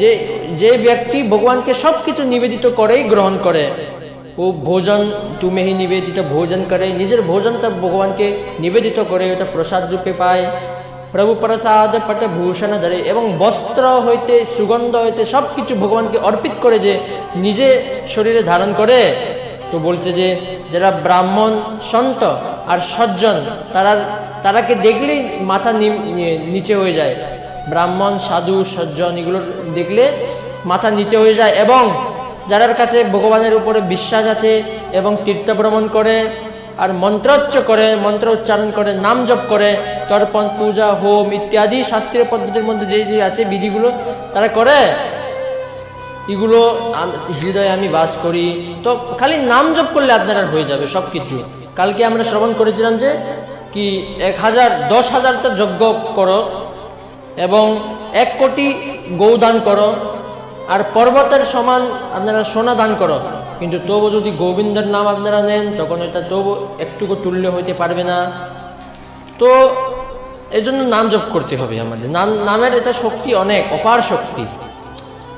যে যে ব্যক্তি ভগবানকে সব কিছু নিবেদিত করেই গ্রহণ করে, ও ভোজন, তুমি হি নিবেদিত ভোজন করে, নিজের ভোজনটা ভগবানকে নিবেদিত করে, ওটা প্রসাদ রূপে পায়। প্রভু প্রসাদ পট ভূষণ ধরে এবং বস্ত্র হইতে, সুগন্ধ হইতে সব কিছু ভগবানকে অর্পিত করে যে নিজে শরীরে ধারণ করে, তো বলছে যে, যারা ব্রাহ্মণ, সন্ত আর সজ্জন তারা তারাকে দেখলেই মাথা নিচে হয়ে যায়। ব্রাহ্মণ, সাধু, সজ্জন, এগুলো দেখলে মাথা নিচে হয়ে যায় এবং যারার কাছে ভগবানের উপরে বিশ্বাস আছে এবং তীর্থ ভ্রমণ করে আর মন্ত্রোচ্চ করে, মন্ত্র উচ্চারণ করে, নাম জপ করে, তর্পণ, পূজা, হোম ইত্যাদি শাস্ত্রীয় পদ্ধতির মধ্যে যে যে আছে বিধিগুলো তারা করে, এগুলো হৃদয়ে আমি বাস করি। তো খালি নাম জপ করলে আপনার আর হয়ে যাবে সব কিছু কালকে আমরা শ্রবণ করেছিলাম যে কি এক হাজার, দশ হাজারটা যজ্ঞ করো এবং এক কোটি গৌ দান করো, আর পর্বতের সমান আপনারা সোনা দান করো। কিন্তু তবু যদি গোবিন্দের নাম আপনারা নেন, তখন এটা তবু একটুকু তুল্য হইতে পারবে না। তো এই জন্য নাম জপ করতে হবে আমাদের। নাম, নামের এটা শক্তি অনেক, অপার শক্তি।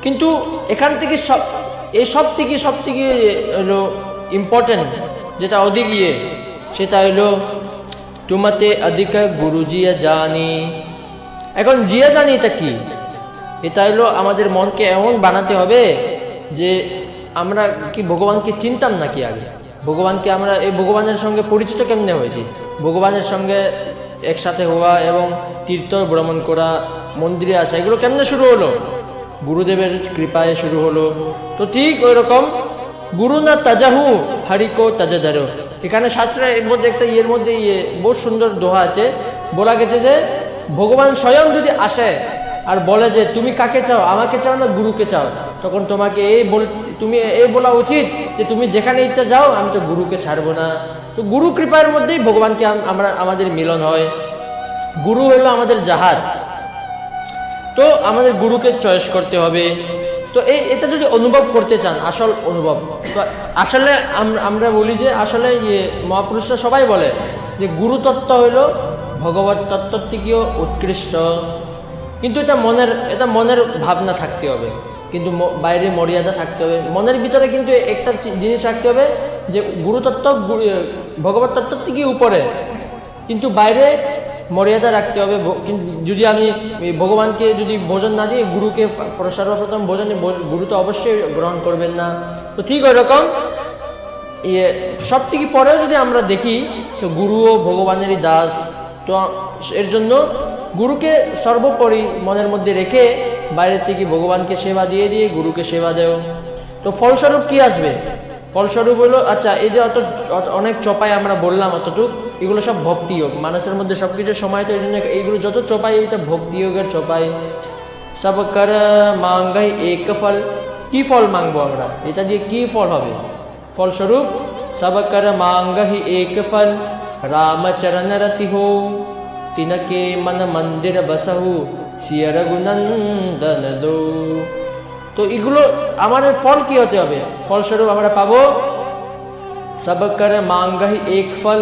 কিন্তু এখান থেকে সব, এই সব থেকে সব থেকে হলো ইম্পর্টেন্ট যেটা অধিক ইয়ে সেটা হলো, তোমাতে অধিক গুরুজিয়া জানি এখন জিয়া জানি এটা কি? এটা হলো আমাদের মনকে এমন বানাতে হবে যে আমরা কি ভগবানকে চিনতাম নাকি আগে? ভগবানকে আমরা, এই ভগবানের সঙ্গে পরিচিত কেমনে হয়েছি? ভগবানের সঙ্গে একসাথে হওয়া এবং তীর্থ, ভ্রমণ করা, মন্দিরে আসা, এগুলো কেমনে শুরু হলো? গুরুদেবের কৃপায় শুরু হলো। তো ঠিক ওই রকম গুরু না তাজাহু হারিকো তাজাদারো। এখানে শাস্ত্রের মধ্যে একটা ইয়ের মধ্যে ইয়ে বহু সুন্দর দোহা আছে। বলা গেছে যে ভগবান স্বয়ং যদি আসে আর বলে যে, তুমি কাকে চাও? আমাকে চাও না গুরুকে চাও? তখন তোমাকে এই বল, তুমি এই বলা উচিত যে, তুমি যেখানে ইচ্ছা যাও, আমি তো গুরুকে ছাড়বো না। তো গুরু কৃপার মধ্যেই ভগবানকে আমরা, আমাদের মিলন হয়। গুরু হলো আমাদের জাহাজ। তো আমাদের গুরুকে চয়েস করতে হবে। তো এই, এটা যদি অনুভব করতে চান, আসল অনুভব, তো আসলে আমরা বলি যে, আসলে ইয়ে মহাপুরুষরা সবাই বলে যে গুরু তত্ত্ব হইল ভগবত তত্ত্ব থেকেও উৎকৃষ্ট। কিন্তু এটা মনের এটা মনের ভাবনা থাকতে হবে। কিন্তু বাইরে মর্যাদা থাকতে হবে। মনের ভিতরে কিন্তু একটা জিনিস রাখতে হবে যে গুরুতত্ত্ব গুরু- ভগবত তত্ত্ব থেকে উপরে। কিন্তু বাইরে মর্যাদা রাখতে হবে। কিন্তু যদি আমি ভগবানকে যদি ভোজন না দিই, গুরুকে সর্বপ্রথম ভোজনে গুরু তো অবশ্যই গ্রহণ করবেন না। তো ঠিক ওই রকম ইয়ে সব থেকে পরেও যদি আমরা দেখি তো গুরুও ভগবানেরই দাস তো এর জন্য গুরুকে সর্বোপরি মনের মধ্যে রেখে বাইরের থেকে ভগবানকে সেবা দিয়ে দিয়ে গুরুকে সেবা দেও। তো ফলস্বরূপ কি আসবে? ফলস্বরূপ হলো আচ্ছা এই যে অত অনেক চপাই আমরা বললাম অতটুক, এগুলো সব ভক্তি যোগ। মানুষের মধ্যে সব কিছু সময় তো এই জন্য এইগুলো যত চপাই এটা ভক্তি যোগের চপাই। সব কর মাঙ্গাই এক ফল। কি ফল মাংবো আমরা? এটা দিয়ে কি ফল হবে? ফলস্বরূপ সব কর মাঙ্গহি এক ফল। রামচরণ রতি হো তিনকে মন মন্দির বসহু সিয় রঘুনন্দন তো এগুলো আমাদের ফল কি হতে হবে ফলস্বরূপ আমরা পাবো সব কর মাঙ্গহি এক ফল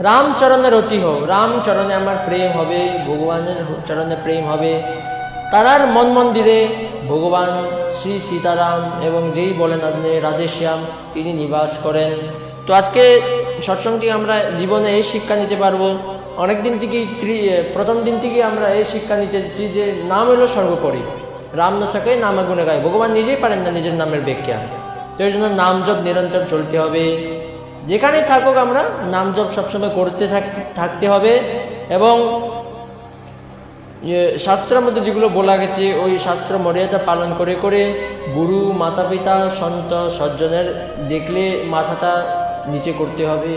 রামচরণের অতি হোক রামচরণে আমার প্রেম হবে ভগবানের চরণে প্রেম হবে তারার মন মন্দিরে ভগবান শ্রী সীতারাম এবং যেই বলেন আপনি রাধেশ্যাম তিনি নিবাস করেন তো আজকে সৎসঙ্গটি আমরা জীবনে এই শিক্ষা নিতে পারব। অনেক দিন থেকেই প্রথম দিন থেকেই আমরা এই শিক্ষা নিতেছি যে নাম হলো সর্বোপরি রাম না সাকে নামে গুণে গায়। ভগবান নিজেই পারেন না নিজের নামের ব্যাখ্যা। তো এই জন্য নাম জপ নিরন্তর চলতে হবে। যেখানেই থাকুক আমরা নাম জপ সবসময় করতে থাক- থাকতে হবে এবং শাস্ত্রের মধ্যে যেগুলো বলা গেছে, ওই শাস্ত্র মর্যাদা পালন করে করে গুরু মাতা পিতা সন্ত, সজ্জনের দেখলে মাথাটা নিচে করতে হবে।